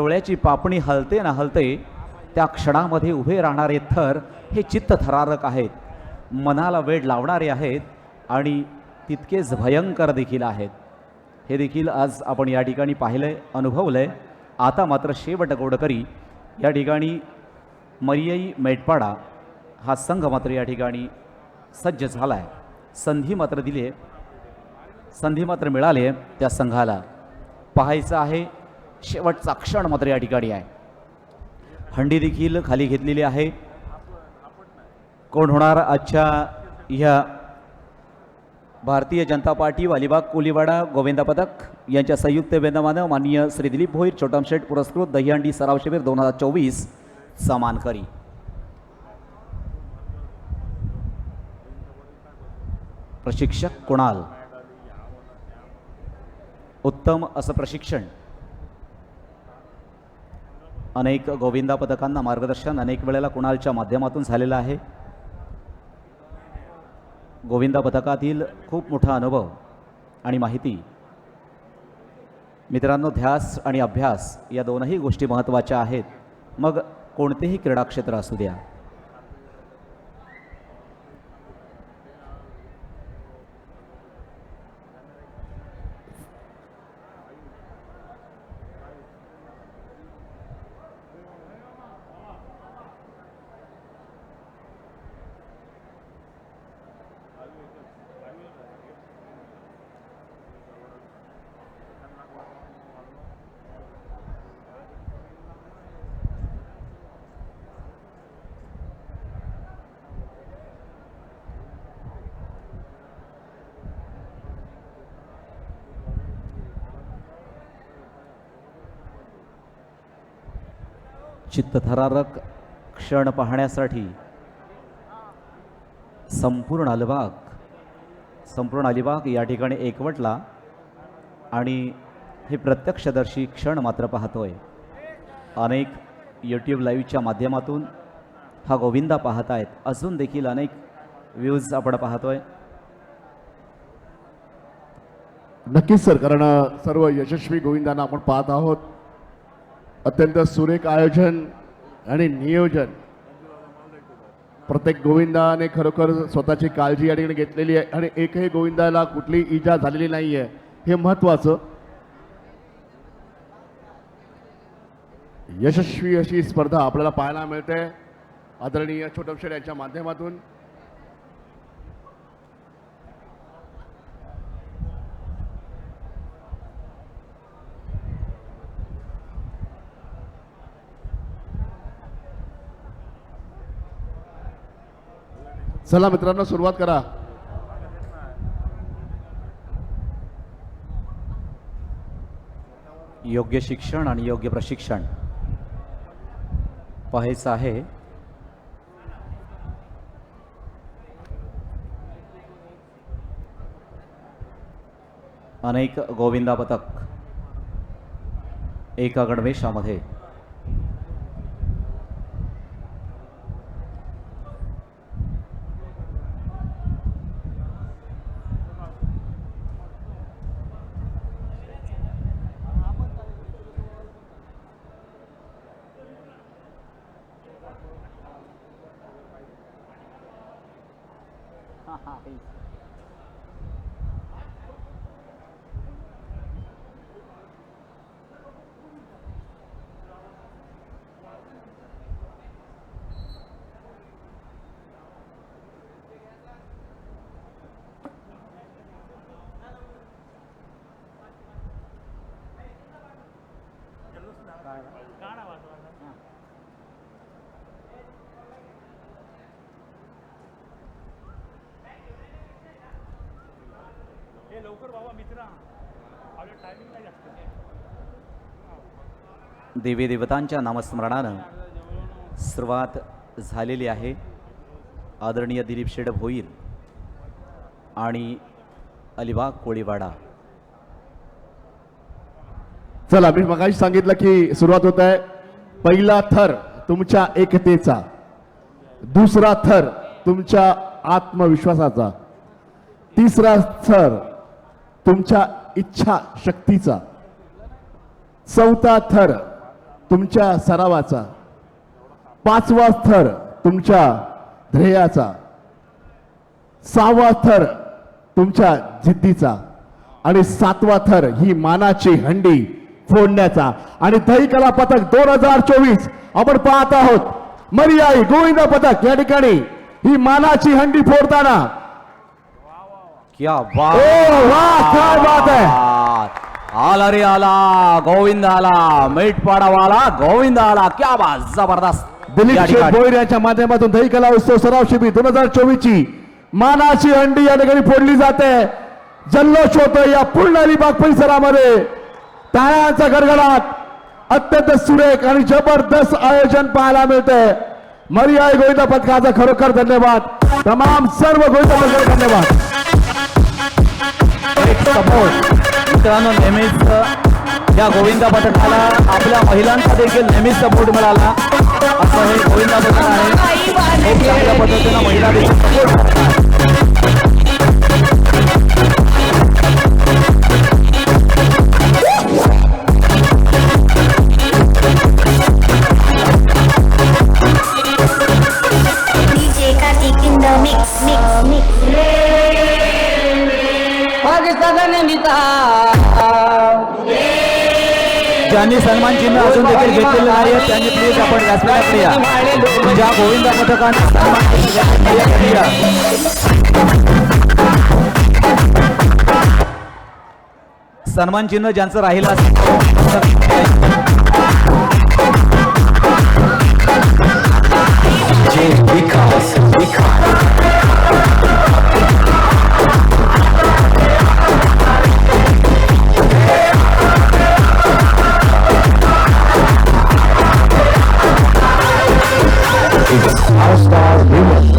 टोळ्याची पापणी हलते ना हलते त्या क्षणामध्ये उभे राहणारे थर हे चित्त थरारक आहेत. मनाला वेळ लावणारे आहेत आणि तितकेच भयंकर देखील आहेत. हे देखील आज आपण या ठिकाणी पाहिलं आहे अनुभवलं आहे आता मात्र शेवट गोडकरी या ठिकाणी मरियई मेटपाडा हा संघ मात्र या ठिकाणी सज्ज झाला आहे संधी मात्र दिली आहे संधी मात्र मिळाली आहे त्या संघाला. पाहायचं आहे शेवटचा क्षण मात्र या ठिकाणी आहे. हंडी देखील खाली घेतलेली आहे. कोण होणार? आजच्या ह्या भारतीय जनता पार्टी वालिबाग कोलीवाडा गोविंदा पदक यांच्या संयुक्त बेंदमानं माननीय श्री दिलीप भोईर छोटमशेठ पुरस्कृत दहीहंडी सराव शिबिर दोन हजार चोवीस समानकरी प्रशिक्षक कुणाल? उत्तम असं प्रशिक्षण. अनेक गोविंदा पथकांना मार्गदर्शन अनेक वेळेला कुणालच्या माध्यमातून झालेलं आहे. गोविंदा पथकातील खूप मोठा अनुभव आणि माहिती. मित्रांनो ध्यास आणि अभ्यास या दोनही गोष्टी महत्त्वाच्या आहेत. मग कोणतेही क्रीडाक्षेत्र असू द्या चित्तथरारक क्षण पाहण्यासाठी संपूर्ण अलिबाग संपूर्ण अलिबाग या ठिकाणी एकवटला आणि हे प्रत्यक्षदर्शी क्षण मात्र पाहतोय. अनेक यूट्यूब लाईव्हच्या माध्यमातून हा गोविंदा पाहत आहेत अजून देखील अनेक व्ह्यूज आपण पाहतोय. नक्कीच सर कारण सर्व यशस्वी गोविंदांना आपण पाहत आहोत. अत्यंत सुरेख आयोजन आणि नियोजन. प्रत्येक गोविंदाने खरोखर स्वतःची काळजी या ठिकाणी घेतलेली आहे आणि एकही गोविंदाला कुठली इजा झालेली नाही आहे हे महत्त्वाचं यशस्वी अशी स्पर्धा आपल्याला पाहायला मिळते. आदरणीय छोटमशेर यांच्या माध्यमातून. चला मित्रांनो सुरुवात करा. योग्य शिक्षण आणि योग्य प्रशिक्षण. पाहायचं आहे. अनेक गोविंदा पथक एका गणवेशामध्ये हे लवकर बाबा मित्रा आपल्या टायमिंग नाही जास्त. देवी देवतांच्या नामस्मरणानं सुरुवात झालेली आहे. आदरणीय दिलीप शेड भोईर आणि अलिबाग कोळीवाडा. चला मी मगाशी सांगितलं की सुरुवात होत आहे. पहिला थर तुमच्या एकतेचा दुसरा थर तुमच्या आत्मविश्वासाचा तिसरा थर तुमच्या इच्छा शक्तीचा. चौथा थर तुमच्या सरावाचा. पाचवा थर तुमच्या ध्येयाचा. सहावा थर तुमच्या जिद्दीचा. आणि सातवा थर ही मानाची हंडी फोडण्याचा. आणि दहीकला पथक दोन हजार चोवीस आपण पाहत आहोत. मरियाई गोविंद पथक या ठिकाणी ही मानाची हंडी फोडताना क्या ओ बात वाह काय बात आहे आला रे आला गोविंद आला मेटपाडावाला गोविंद आला क्या बात जबरदस्त दिलीप. भोईर यांच्या माध्यमातून दही कला उत्सव सराव शिबिर दोन हजार चोवीस ची मानाची हंडी या ठिकाणी फोडली जाते. जल्लोष होतोय या पूर्ण अलिबाग परिसरामध्ये. टाळ्यांचा गडगडाट. अत्यंत सुरेख आणि जबरदस्त आयोजन पाहायला मिळते. मरियाई गोविंद पथकाचा खरोखर धन्यवाद. तमाम सर्व गोविंद पथकाला धन्यवाद. एक सपोर्ट मित्रांनो नेहमीच या गोविंदा पथकाला आपल्या महिलांचा देखील नेहमीच सपोर्ट मिळाला असं हे गोविंदा पथक ज्यांनी सन्मान चिन्ह असून देखील घेतलेलं नाही त्यांनी प्लीज आपण व्यासपीठाकडे या ज्या गोविंदा पथकाने सन्मान सन्मान चिन्ह ज्यांचं राहिलं असेल all-star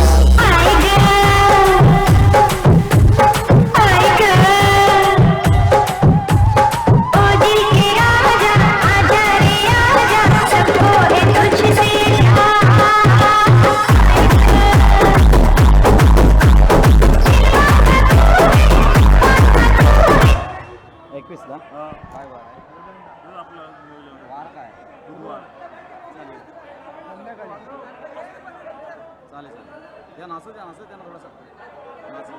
त्या नाचू द्या नाचू द्या ना थोडासा. नाचू.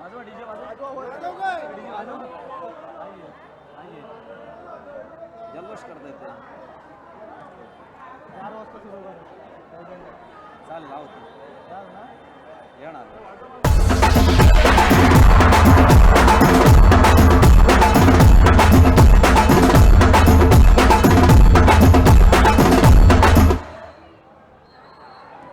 वाजवा डीजे वाजवा. डीजे वाजव. जल्लोष करता येते. चार वाजता सुरू चालेल लावतो येणार.